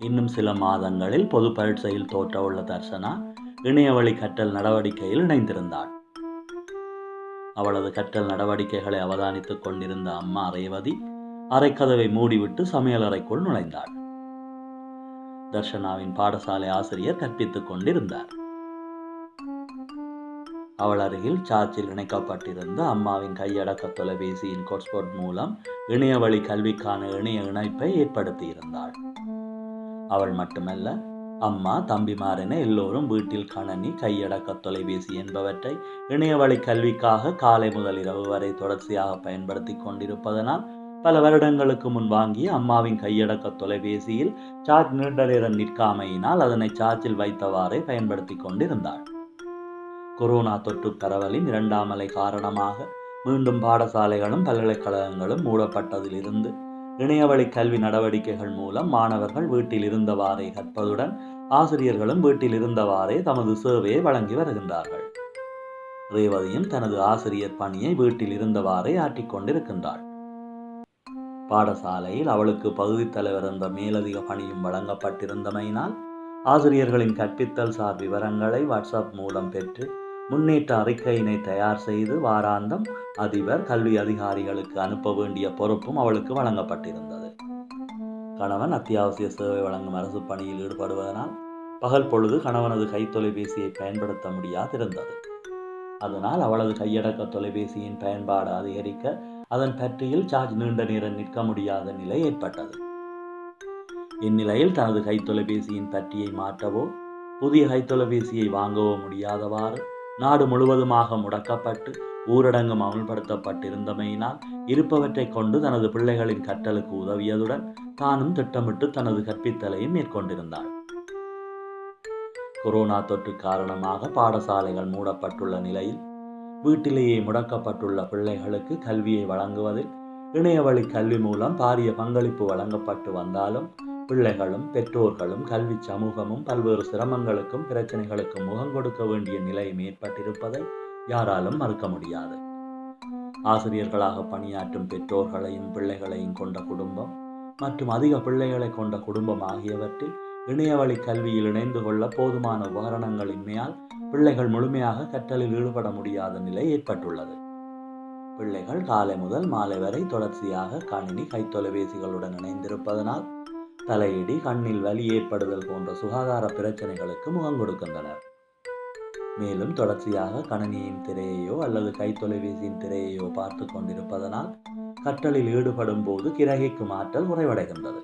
இன்னும் சில மாதங்களில் பொது பரீட்சையில் தோற்றவுள்ள தர்சனா இணையவழி கற்றல் நடவடிக்கையில் இணைந்திருந்தாள். அவளது கற்றல் நடவடிக்கைகளை அவதானித்துக் கொண்டிருந்த அம்மா ரேவதி அறைக்கதவை மூடிவிட்டு சமையலறைக்குள் நுழைந்தாள். தர்ஷனாவின் பாடசாலை ஆசிரியர் கற்பித்துக் கொண்டிருந்தார். அவள் அருகில் சார்ஜில் இணைக்கப்பட்டிருந்த அம்மாவின் கையடக்க தொலைபேசியின் கோட்ஸ்போர்ட் மூலம் இணையவழி கல்விக்கான இணைய இணைப்பை ஏற்படுத்தியிருந்தாள். அவள் மட்டுமல்ல அம்மா தம்பிமாரென எல்லோரும் வீட்டில் கணனி கையடக்க தொலைபேசி என்பவற்றை இணையவழி கல்விக்காக காலை முதல் இரவு வரை தொடர்ச்சியாக பயன்படுத்தி கொண்டிருப்பதனால் பல வருடங்களுக்கு முன் வாங்கிய அம்மாவின் கையடக்க தொலைபேசியில் சார்ஜ் நீண்ட நேரம் நிற்காமையினால் அதனை சார்ஜில் வைத்தவாறே பயன்படுத்தி கொண்டிருந்தாள். கொரோனா தொற்று பரவலின் இரண்டாம் அலை காரணமாக மீண்டும் பாடசாலைகளும் பல்கலைக்கழகங்களும் மூடப்பட்டதிலிருந்து இணையவழி கல்வி நடவடிக்கைகள் மூலம் மாணவர்கள் வீட்டில் இருந்தவாறே கற்பதுடன் ஆசிரியர்களும் வீட்டில் இருந்தவாறே தமது சேவையை வழங்கி வருகின்றார்கள். ரேவதியும் தனது ஆசிரியர் பணியை வீட்டில் இருந்தவாறே ஆற்றிக்கொண்டிருக்கின்றாள் பாடசாலையில் அவளுக்கு பகுதி தலைவர் என்ற மேலதிக பணியும் வழங்கப்பட்டிருந்தமையினால் ஆசிரியர்களின் கற்பித்தல் சார் விவரங்களை வாட்ஸ்அப் மூலம் பெற்று முன்னேற்ற அறிக்கையினை தயார் செய்து வாராந்தம் அதிபர் கல்வி அதிகாரிகளுக்கு அனுப்ப வேண்டிய பொறுப்பும் அவளுக்கு வழங்கப்பட்டிருந்தது. கணவன் அத்தியாவசிய சேவை வழங்கும் அரசு பணியில் ஈடுபடுவதனால் பகல் பொழுது கணவனது கைத்தொலைபேசியை பயன்படுத்த முடியாதிருந்தது. அதனால் அவளது கையடக்க தொலைபேசியின் பயன்பாடு அதிகரிக்க அதன் பற்றியில் சார்ஜ் நீண்ட நேரம் நிற்க முடியாத நிலை ஏற்பட்டது. இந்நிலையில் தனது கைத்தொலைபேசியின் பற்றியை மாற்றவோ புதிய கைத்தொலைபேசியை வாங்கவோ முடியாதவாறு நாடு முழுவதுமாக முடக்கப்பட்டு ஊரடங்கும் அமல்படுத்தப்பட்டிருந்தமையினால் இருப்பவற்றை கொண்டு தனது பிள்ளைகளின் கற்றலுக்கு உதவியதுடன் தானும் திட்டமிட்டு தனது கற்பித்தலையும் மேற்கொண்டிருந்தாள். கொரோனா தொற்று காரணமாக பாடசாலைகள் மூடப்பட்டுள்ள நிலையில் வீட்டிலேயே முடக்கப்பட்டுள்ள பிள்ளைகளுக்கு கல்வியை வழங்குவதில் இணையவழி கல்வி மூலம் பாரிய பங்களிப்பு வழங்கப்பட்டு வந்தாலும் பிள்ளைகளும் பெற்றோர்களும் கல்வி சமூகமும் பல்வேறு சிரமங்களுக்கும் பிரச்சனைகளுக்கும் முகம் கொடுக்க வேண்டிய நிலையும் ஏற்பட்டிருப்பதை யாராலும் மறுக்க முடியாது. ஆசிரியர்களாக பணியாற்றும் பெற்றோர்களையும் பிள்ளைகளையும் கொண்ட குடும்பம் மற்றும் அதிக பிள்ளைகளை கொண்ட குடும்பம் ஆகியவற்றில் இணையவழி கல்வியில் இணைந்து கொள்ள போதுமான உபகரணங்களின்மையால் பிள்ளைகள் முழுமையாக கற்றலில் ஈடுபட முடியாத நிலை ஏற்பட்டுள்ளது. பிள்ளைகள் காலை முதல் மாலை வரை தொடர்ச்சியாக கணினி கைத்தொலைபேசிகளுடன் இணைந்திருப்பதனால் தலையிடி கண்ணில் வலி ஏற்படுதல் போன்ற சுகாதார பிரச்சனைகளுக்கு முகம் கொடுக்கின்றனர். மேலும் தொடர்ச்சியாக கணினியின் திரையையோ அல்லது கைத்தொலைபேசியின் திரையையோ பார்த்து கொண்டிருப்பதனால் கற்றலில் ஈடுபடும் போது கிரகிக்கும் ஆற்றல் குறைவடைகின்றது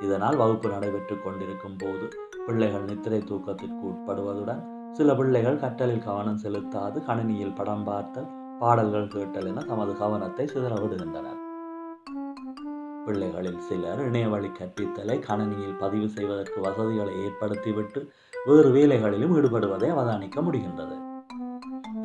இதனால் வகுப்பு நடைபெற்றுக் கொண்டிருக்கும் போது பிள்ளைகள் நித்திரை தூக்கத்திற்கு உட்படுவதுடன் சில பிள்ளைகள் கற்றலில் கவனம் செலுத்தாது கணினியில் படம் பார்த்தல் பாடல்கள் கேட்டல் என தமது கவனத்தை சிதற விடுகின்றனர். பிள்ளைகளில் சிலர் இணையவழி கற்பித்தலை கணினியில் பதிவு செய்வதற்கு வசதிகளை ஏற்படுத்திவிட்டு வேறு வேலைகளிலும் ஈடுபடுவதை அவதானிக்க முடிகின்றது.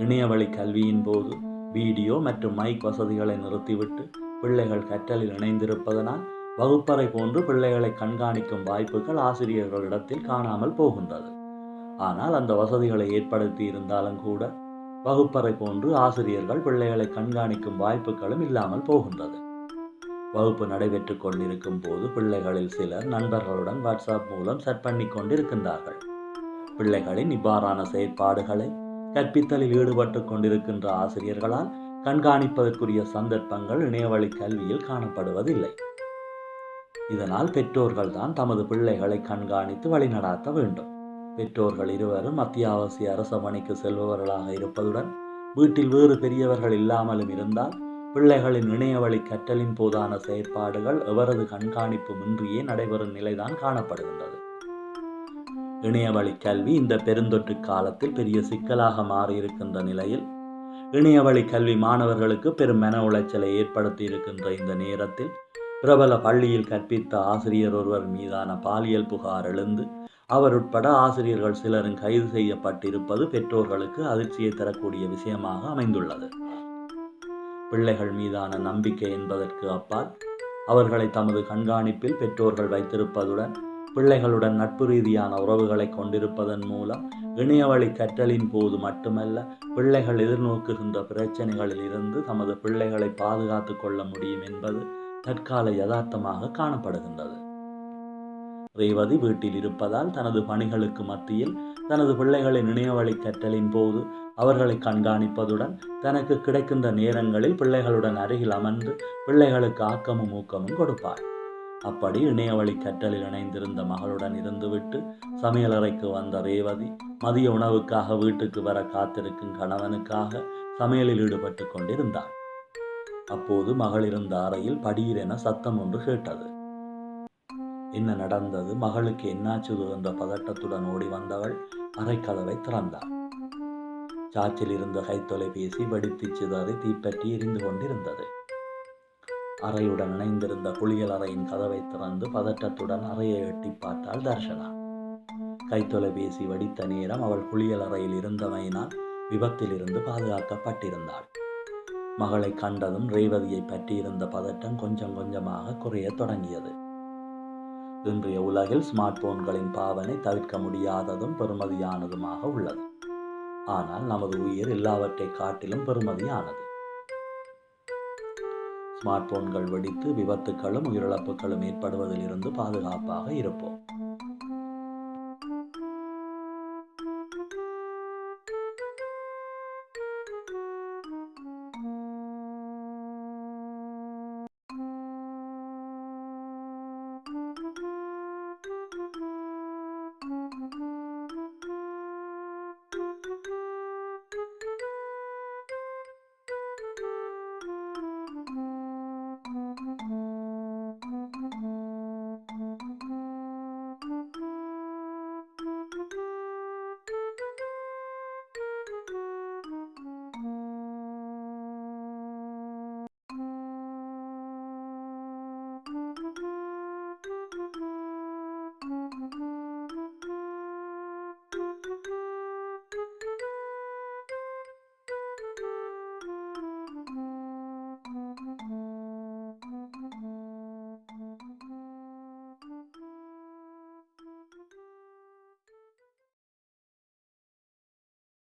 இணையவழி கல்வியின் போது வீடியோ மற்றும் மைக் வசதிகளை நிறுத்திவிட்டு பிள்ளைகள் கற்றலில் இணைந்திருப்பதனால் வகுப்பறை போன்று பிள்ளைகளை கண்காணிக்கும் வாய்ப்புகள் ஆசிரியர்களிடத்தில் காணாமல் போகின்றது. ஆனால் அந்த வசதிகளை ஏற்படுத்தி இருந்தாலும் கூட வகுப்பறை போன்று ஆசிரியர்கள் பிள்ளைகளை கண்காணிக்கும் வாய்ப்புகளும் இல்லாமல் போகின்றது. வகுப்பு நடைபெற்றுக் கொண்டிருக்கும் போது பிள்ளைகளில் சிலர் நண்பர்களுடன் வாட்ஸ்அப் மூலம் செட் பண்ணி கொண்டிருக்கின்றார்கள் பிள்ளைகளின் இவ்வாறான செயற்பாடுகளை கற்பித்தலில் ஈடுபட்டு கொண்டிருக்கின்ற ஆசிரியர்களால் கண்காணிப்பதற்குரிய சந்தர்ப்பங்கள் இணையவழி கல்வியில் காணப்படுவதில்லை. இதனால் பெற்றோர்கள் தான் தமது பிள்ளைகளை கண்காணித்து வழிநடாத்த வேண்டும். பெற்றோர்கள் இருவரும் அத்தியாவசிய அரசமணிக்கு செல்பவர்களாக இருப்பதுடன் வீட்டில் வேறு பெரியவர்கள் இல்லாமலும் இருந்தால் பிள்ளைகளின் இணையவழி கற்றலின் போதான செயற்பாடுகள் எவரது கண்காணிப்பு இன்றியே நடைபெறும் நிலைதான் காணப்படுகின்றது. இணையவழி கல்வி இந்த பெருந்தொற்று காலத்தில் பெரிய சிக்கலாக மாறியிருக்கின்ற நிலையில் இணையவழி கல்வி மாணவர்களுக்கு பெரும் மன உளைச்சலை ஏற்படுத்தி இருக்கின்ற இந்த நேரத்தில் பிரபல பள்ளியில் கற்பித்த ஆசிரியர் ஒருவர் மீதான பாலியல் புகார் எழுந்து அவர் உட்பட ஆசிரியர்கள் சிலரும் கைது செய்யப்பட்டிருப்பது பெற்றோர்களுக்கு அதிர்ச்சியை தரக்கூடிய விஷயமாக அமைந்துள்ளது. பிள்ளைகள் மீதான நம்பிக்கை என்பதற்கு அப்பால் அவர்களை தமது கண்காணிப்பில் பெற்றோர்கள் வைத்திருப்பதுடன் பிள்ளைகளுடன் நட்பு ரீதியான உறவுகளை கொண்டிருப்பதன் மூலம் இணையவழி கற்றலின் போது மட்டுமல்ல பிள்ளைகள் எதிர்நோக்குகின்ற பிரச்சனைகளில் இருந்து தமது பிள்ளைகளை பாதுகாத்து கொள்ள முடியும் என்பது தற்கால யதார்த்தமாக காணப்படுகின்றது. ரேவதி வீட்டில் இருப்பதால் தனது பணிகளுக்கு மத்தியில் தனது பிள்ளைகளின் இணையவழி கற்றலின் போது அவர்களை கண்காணிப்பதுடன் தனக்கு கிடைக்கின்ற நேரங்களில் பிள்ளைகளுடன் அருகில் அமர்ந்து பிள்ளைகளுக்கு ஆக்கமும் ஊக்கமும் கொடுப்பார். அப்படி இணையவழி கற்றலில் இணைந்திருந்த மகளுடன் இருந்துவிட்டு சமையலறைக்கு வந்த ரேவதி மதிய உணவுக்காக வீட்டுக்கு வர காத்திருக்கும் கணவனுக்காக சமையலில் ஈடுபட்டு கொண்டிருந்தாள். அப்போது மகள் இருந்த அறையில் படீரென சத்தம் ஒன்று கேட்டது. என்ன நடந்தது? மகளுக்கு என்னாச்சுது என்ற பதட்டத்துடன் ஓடி வந்தவள் அறைக்கதவை திறந்தாள். சாச்சில் இருந்த கைத்தொலைபேசி வெடித்து சிதறி தீப்பற்றி எரிந்து கொண்டிருந்தது. அறையுடன் இணைந்திருந்த குளியல் அறையின் கதவை திறந்து பதட்டத்துடன் அறையை எட்டி பார்த்தாள் தர்ஷனா. கைத்தொலைபேசி வடித்த நேரம் அவள் குளியல் அறையில் இருந்தமையினால் விபத்தில் இருந்து பாதுகாக்கப்பட்டிருந்தாள். மகளை கண்டதும் ரேவதியை பற்றியிருந்த பதட்டம் கொஞ்சம் கொஞ்சமாக குறையத் தொடங்கியது. இன்றைய உலகில் ஸ்மார்ட் போன்களின் பாவனை தவிர்க்க முடியாததும் பெறுமதியானதுமாக உள்ளது. ஆனால் நமது உயிர் எல்லாவற்றை காட்டிலும் பெறுமதியானது ஸ்மார்ட் போன்கள் வெடித்து விபத்துக்களும் உயிரிழப்புகளும் ஏற்படுவதிலிருந்து பாதுகாப்பாக இருப்போம்.